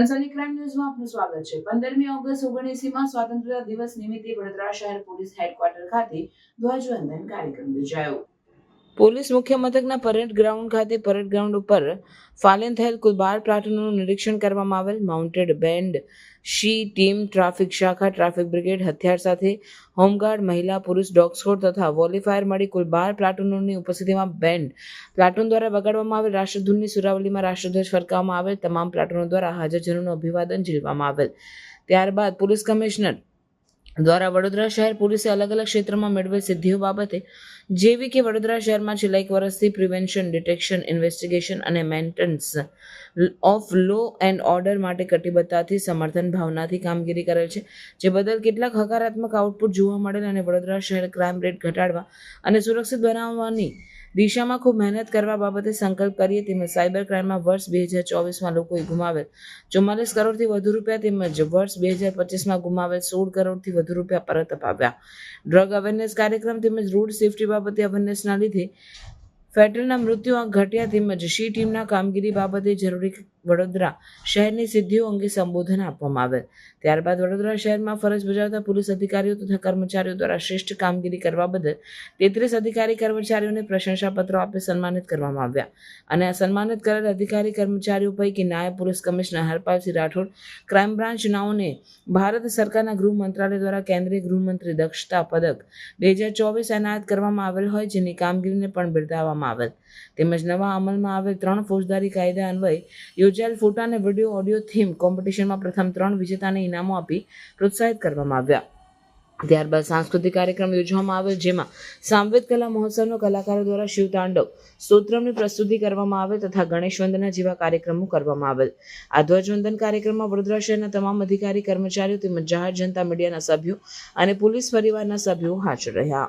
સનસની crime ન્યૂઝમાં આપનું સ્વાગત છે. પંદરમી ઓગસ્ટ ઓગણીસીમાં સ્વાતંત્ર્યતા દિવસ નિમિત્તે વડોદરા શહેર પોલીસ હેડક્વાર્ટર ખાતે ધ્વજવંદન કાર્યક્રમ યોજાયો. પોલીસ મુખ્ય મથકના પરેડ ગ્રાઉન્ડ ખાતે પરેડ ગ્રાઉન્ડ ઉપર ફાલેન થયેલ કુલ બાર પ્લાટુનોનું નિરીક્ષણ કરવામાં આવેલ. Mounted band she team, traffic શાખા, ટ્રાફિક બ્રિગેડ, હથિયાર સાથે હોમગાર્ડ, મહિલા, પુરુષ ડોગ સ્કોડ તથા વોલીફાયર મળી કુલ બાર પ્લાટુનોની ઉપસ્થિતિમાં બેન્ડ પ્લાટૂન દ્વારા વગાડવામાં આવેલ. રાષ્ટ્રધૂનની સુરાવલીમાં રાષ્ટ્રધ્વજ ફરકાવવામાં આવેલ. તમામ પ્લાટૂનો દ્વારા હાજરજનોનું અભિવાદન ઝીલવામાં આવેલ. ત્યારબાદ પોલીસ કમિશનર દ્વારા વડોદરા શહેર પોલીસે અલગ અલગ ક્ષેત્રમાં મેળવેલ સિદ્ધિઓ બાબતે જેવી કે વડોદરા શહેરમાં છેલ્લા એક વર્ષથી પ્રિવેન્શન, ડિટેક્શન, ઇન્વેસ્ટિગેશન અને maintenance of law and order માટે કટિબદ્ધતાથી, સમર્થન ભાવનાથી કામગીરી કરેલ છે, જે બદલ કેટલાક હકારાત્મક આઉટપુટ જોવા મળેલ અને વડોદરા શહેર ક્રાઇમ રેટ ઘટાડવા અને સુરક્ષિત બનાવવાની દિશામાં ખૂબ મહેનત કરવા બાબતે સંકલ્પ કરીએ તેમજ સાયબર ક્રાઇમમાં વર્ષ બે હજાર ચોવીસમાં લોકોએ ગુમાવેલ ચુમ્માલીસ કરોડથી વધુ રૂપિયા તેમજ વર્ષ બે હજાર પચીસમાં ગુમાવેલ સોળ કરોડથી વધુ રૂપિયા પરત અપાવ્યા. ડ્રગ અવેરનેસ કાર્યક્રમ તેમજ રોડ સેફટી બાબતે અવેરનેસના લીધે ફેટલના મૃત્યુઆંક ઘટ્યા તેમજ શી ટીમના કામગીરી બાબતે જરૂરી વડોદરા શહેરની સિદ્ધિઓ અંગે સંબોધન આપવામાં આવેલ. ત્યારબાદ વડોદરા શહેરમાં ફરજ બજાવતા પોલીસ અધિકારીઓ તથા કર્મચારીઓ દ્વારા શ્રેષ્ઠ કામગીરી કરવા બદલ તેત્રીસ અધિકારી કર્મચારીઓને પ્રશંસાપત્રો આપી સન્માનિત કરવામાં આવ્યા. અને સન્માનિત કરેલ અધિકારી કર્મચારીઓ પૈકી નાયબ police commissioner Harpalsinh Rathod, crime branch નાઓને Bharat સરકારના ગૃહ મંત્રાલય દ્વારા કેન્દ્રીય ગૃહમંત્રી દક્ષતા પદક બે હજાર ચોવીસ એનાયત કરવામાં આવેલ હોય જેની કામગીરીને પણ બિરદાવવામાં આવેલ. તેમજ નવા અમલમાં આવેલ ત્રણ ફોજદારી કાયદા અન્વયે યોજાયેલ ફોટા અને વીડિયો ઓડિયો થીમ કોમ્પિટિશનમાં પ્રથમ ત્રણ વિજેતાને ઇનામો આપી પ્રોત્સાહિત કરવામાં આવ્યા. ત્યારબાદ સાંસ્કૃતિક કાર્યક્રમ યોજવામાં આવ્યો, જેમાં સામવેદ કલા મહોત્સવનો કલાકારો દ્વારા શિવતાંડવ સ્તોત્રમની પ્રસ્તુતિ કરવામાં આવે તથા ગણેશ વંદના જેવા કાર્યક્રમો કરવામાં આવેલ આ ધ્વજવંદન કાર્યક્રમમાં વડોદરા શહેરના તમામ અધિકારી, કર્મચારીઓ તેમજ જાહેર જનતા મીડિયાના સભ્યો અને પોલીસ પરિવારના સભ્યો હાજર રહ્યા.